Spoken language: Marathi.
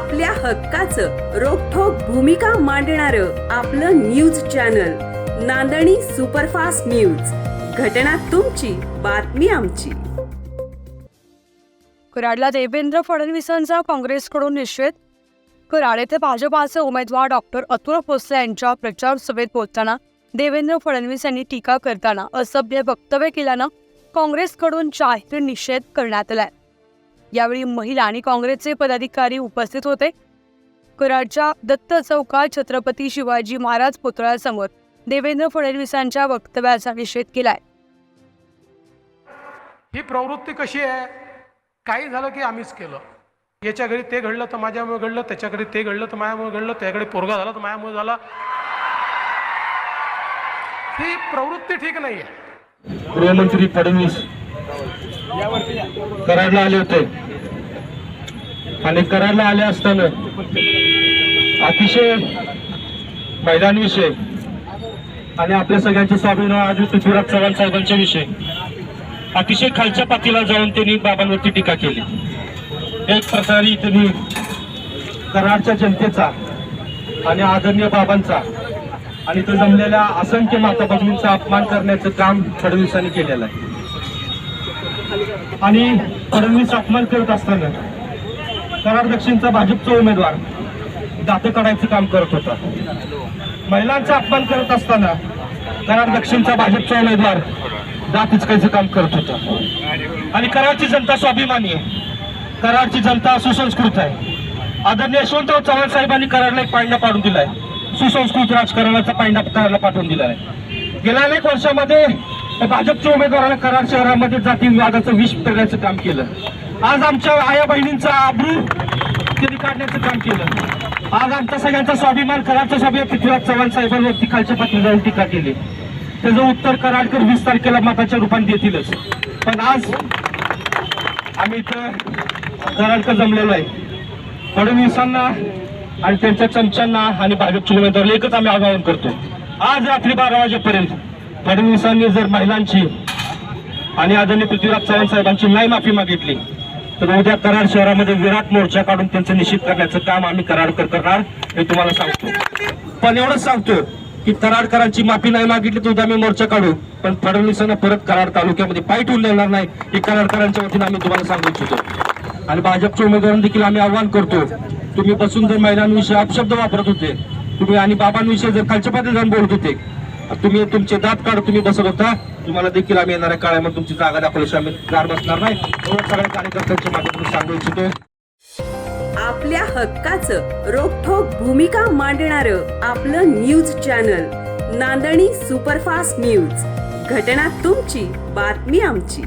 आपल्या हक्काचं रोखोक भूमिका मांडणार आपलं न्यूज चॅनल नांदणी सुपरफास्ट न्यूज. घटना तुमची बातमी आमची. कराडला देवेंद्र फडणवीसांचा काँग्रेसकडून निषेध. कराड येथे भाजपाचे उमेदवार डॉक्टर अतुल भोसले यांच्या प्रचार सभेत बोलताना देवेंद्र फडणवीस यांनी टीका करताना असभ्य वक्तव्य केल्यानं काँग्रेसकडून जाहीर निषेध करण्यात आलाय. यावेळी महिला आणि काँग्रेसचे पदाधिकारी उपस्थित होते. कराडच्या दत्त चौकात छत्रपती शिवाजी महाराज पुतळ्यासमोर देवेंद्र फडणवीसांच्या वक्तव्याचा निषेध केलाय. ही प्रवृत्ती कशी आहे? काही झालं की आम्हीच केलं. याच्या घरी ते घडलं तर माझ्यामुळे घडलं त्याच्या घरी ते घडलं तर माझ्यामुळे घडलं त्याकडे पोरगा झाला तर माझ्यामुळे झाला. ही प्रवृत्ती ठीक नाही आहे गृहमंत्री फडणवीस कराडला आले होते. आणि कराडला आले असताना अतिशय महिलांविषयी आणि आपल्या सगळ्यांचे स्वाभिमान आज पृथ्वीराज चव्हाण साहेबांच्या विषयी अतिशय खालच्या पातीला जाऊन त्यांनी बाबांवरती टीका केली. एक प्रकारे त्यांनी कराडच्या जनतेचा आणि आदरणीय बाबांचा आणि तो जमलेल्या असंख्य माता भगिनींचा अपमान करण्याचं काम फडणवीसांनी केलेलं आहे. आणि फडणवीस अपमान करत असताना कराड दक्षिणचा भाजपचा उमेदवार दात काढायचं काम करत होता. महिलांचा अपमान करत असताना कराड दक्षिणचा भाजपचा उमेदवार दात उचकायचं काम करत होता. आणि कराडची जनता स्वाभिमानी आहे. कराडची जनता सुसंस्कृत आहे. आदरणीय यशवंतराव चव्हाण साहेबांनी कराडला एक पायंडा पाडून दिलाय. सुसंस्कृत राजकारणाचा पायंडा कराडला पाठवून दिलाय. गेल्या अनेक वर्षामध्ये भाजपच्या उमेदवाराला कराड शहरामध्ये जातीवादाचं विष पेरण्याचं काम केलं. आज आमच्या आया बहिणींचा आब्रू त्यांनी काढण्याचं काम केलं. आज आमचा सगळ्यांचा स्वाभिमान कराडचा स्वाभिमान पृथ्वीराज चव्हाण साहेबांवरती खालच्या पातळीवर टीका केली. त्याचं उत्तर कराडकर वीस तारखेला मताच्या रूपाने देतीलच. पण आज आम्ही इथं कराडकर जमलेलो आहे. फडणवीसांना आणि त्यांच्या चमच्यांना आणि भाजपच्या उमेदवाराला एकच आम्ही आवाहन करतो. आज रात्री बारा वाजेपर्यंत फडणवीसांनी जर महिलांची आणि आदरणीय पृथ्वीराज चव्हाण साहेबांची नाही माफी मागितली तर उद्या कराड शहरामध्ये विराट मोर्चा काढून त्यांचं निश्चित करण्याचं काम आम्ही कराडकर करणार हे तुम्हाला सांगतो. पण एवढंच सांगतो की कराडकरांची माफी नाही मागितली तर उद्या आम्ही मोर्चा काढू. पण फडणवीसांना परत कराड तालुक्यामध्ये पाय ठेवून देणार नाही हे कराडकरांच्या वतीने आम्ही तुम्हाला सांगू इच्छितो. आणि भाजपच्या उमेदवारांना देखील आम्ही आव्हान करतो तुम्ही बसून जर महिलांविषयी अपशब्द वापरत होते तुम्ही आणि बाबांविषयी जर खालच्या पातळी जाऊन बोलत होते तुम्ही तुमचे दात काढ तुम्ही बसत होता. तुम्हाला देखील आम्ही येणाऱ्या काळामध्ये तुमची जागा दाखवल्याशिवाय आम्ही गार बसणार नाही. एवढं सगळ्या कार्यकर्त्यांच्या माध्यमातून सांगू इच्छितो. आपल्या हक्काचं रोखोक भूमिका मांडणार आपलं न्यूज चॅनल नांदणी सुपरफास्ट न्यूज. घटना तुमची बातमी आमची.